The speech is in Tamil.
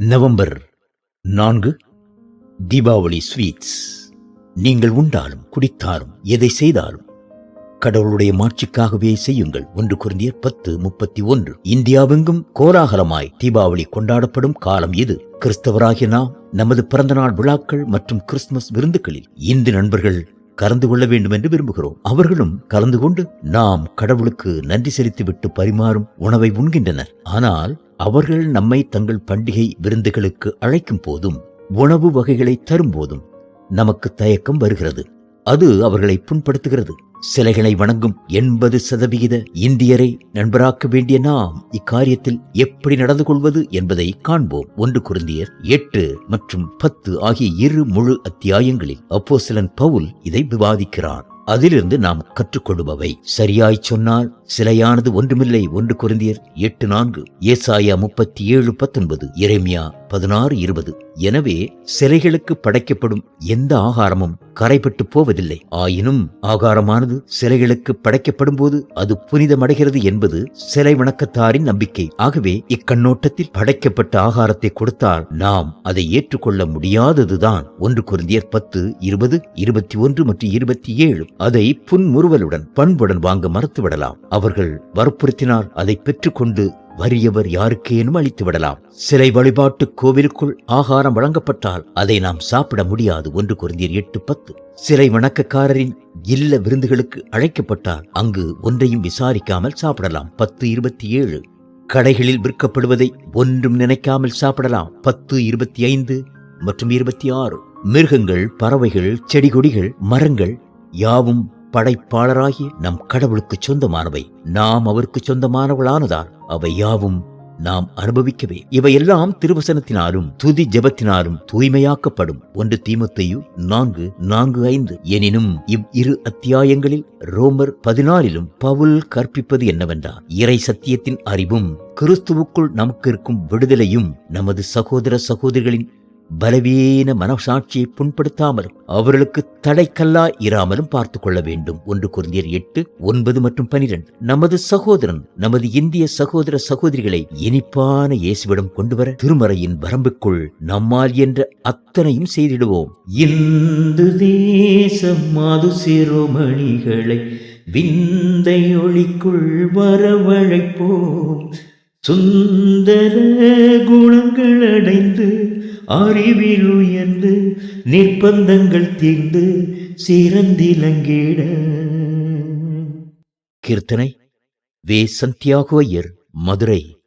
நவம்பர் நான்கு தீபாவளி ஸ்வீட்ஸ். நீங்கள் உண்டாலும் குடித்தாலும் எதை செய்தாலும் கடவுளுடைய மாட்சிக்காகவே செய்யுங்கள். ஒன்று குருந்திய பத்து முப்பத்தி ஒன்று இந்தியாவெங்கும் கோலாகலமாய் தீபாவளி கொண்டாடப்படும் காலம் இது. கிறிஸ்தவராகிய நாம் நமது பிறந்தநாள் விழாக்கள் மற்றும் கிறிஸ்துமஸ் விருந்துகளில் இந்து நண்பர்கள் கலந்து கொள்ள வேண்டும் என்று விரும்புகிறோம். அவர்களும் கலந்து கொண்டு நாம் கடவுளுக்கு நன்றி செலுத்திவிட்டு பரிமாறும் உணவை உண்கின்றனர். ஆனால் அவர்கள் நம்மை தங்கள் பண்டிகை விருந்துகளுக்கு அழைக்கும் போதும் உணவு வகைகளை தரும்போதும் நமக்கு தயக்கம் வருகிறது. அது அவர்களை புண்படுத்துகிறது. சிலைகளை வணங்கும் எண்பது சதவிகித இந்தியரை நண்பராக்க வேண்டிய நாம் இக்காரியத்தில் எப்படி நடந்து கொள்வது என்பதை காண்போம். ஒன்று குருந்தியர் எட்டு மற்றும் பத்து ஆகிய இரு முழு அத்தியாயங்களில் அப்போஸ்தலன் பவுல் இதை விவாதிக்கிறான். அதிலிருந்து நாம் கற்றுக்கொள்பவை சரியாய் சொன்னால் சிலையானது ஒன்றுமில்லை. ஒன்று குருந்தியர் எட்டு நான்கு ஏசாயா முப்பத்தி ஏழு பத்தொன்பது இறைமையா பதினாறு இருபது. எனவே சிலைகளுக்கு படைக்கப்படும் எந்த ஆகாரமும் கரைபட்டு போவதில்லை. ஆயினும் ஆகாரமானது சிலைகளுக்கு படைக்கப்படும் போது அது புனிதமடைகிறது என்பது சிலை வணக்கத்தாரின் நம்பிக்கை. ஆகவே இக்கண்ணோட்டத்தில் படைக்கப்பட்ட ஆகாரத்தை கொடுத்தால் நாம் அதை ஏற்றுக்கொள்ள முடியாததுதான். ஒன்று குருந்தியர் பத்து இருபது இருபத்தி ஒன்று மற்றும் இருபத்தி ஏழு. அதை புன்முறுவலுடன் பண்புடன் வாங்க மறுத்துவிடலாம். அவர்கள் வற்புறுத்தினால் அதை பெற்றுக்கொண்டு வறியவர் யாருக்கேனும் அளித்து விடலாம். சிலை வழிபாட்டு கோவிலுக்குள் ஆகாரம் வழங்கப்பட்டால் அதை நாம் சாப்பிட முடியாது. ஒன்று குறைந்தீர் எட்டு பத்து. சிலை வணக்கக்காரரின் இல்ல விருந்துகளுக்கு அழைக்கப்பட்டால் அங்கு ஒன்றையும் விசாரிக்காமல் சாப்பிடலாம். பத்து இருபத்தி ஏழு. கடைகளில் விற்கப்படுவதை ஒன்றும் நினைக்காமல் சாப்பிடலாம். பத்து இருபத்தி ஐந்து மற்றும் இருபத்தி ஆறு. மிருகங்கள் பறவைகள் செடி கொடிகள் மரங்கள் யாவும் படைப்பாளராகி நம் கடவுளுக்கு சொந்தமானவை. நாம் அவருக்கு சொந்தமானவளானதால் அவை யாவும் நாம் அனுபவிக்கவே. இவையெல்லாம் திருவசனத்தினாலும் துதி ஜபத்தினாலும் தூய்மையாக்கப்படும். ஒன்று தீமத்தையு நான்கு நான்கு ஐந்து. எனினும் இவ் இரு அத்தியாயங்களில் ரோமர் பதினாலிலும் பவுல் கற்பிப்பது என்னவென்றால் இறை சத்தியத்தின் அறிவும் கிறிஸ்துவுக்குள் நமக்கு இருக்கும் விடுதலையும் நமது சகோதர சகோதரிகளின் பலவீன மனசாட்சியை புண்படுத்தாமலும் அவர்களுக்கு தடைக்கல்லா இராமலும் பார்த்து கொள்ள வேண்டும். ஒன்று குருந்தியர் எட்டு ஒன்பது மற்றும் பனிரெண்டு. நமது சகோதரன் நமது இந்திய சகோதர சகோதரிகளை இனிப்பான இயேசுவிடம் கொண்டு வர திருமறையின் வரம்புக்குள் நம்மால் என்ற அத்தனையும் செய்திடுவோம். இந்து தேசம் மாது சிறுமணிகளை விந்தை ஒளிக்குள் வரவழைப்போம். சுந்தர குணங்கள் அடைந்து அறிவில் உயர்ந்து நிர்பந்தங்கள் தீர்ந்து சிறந்திலங்கிட. கீர்த்தனை வே சந்தியாகோ ஐயர் மதுரை.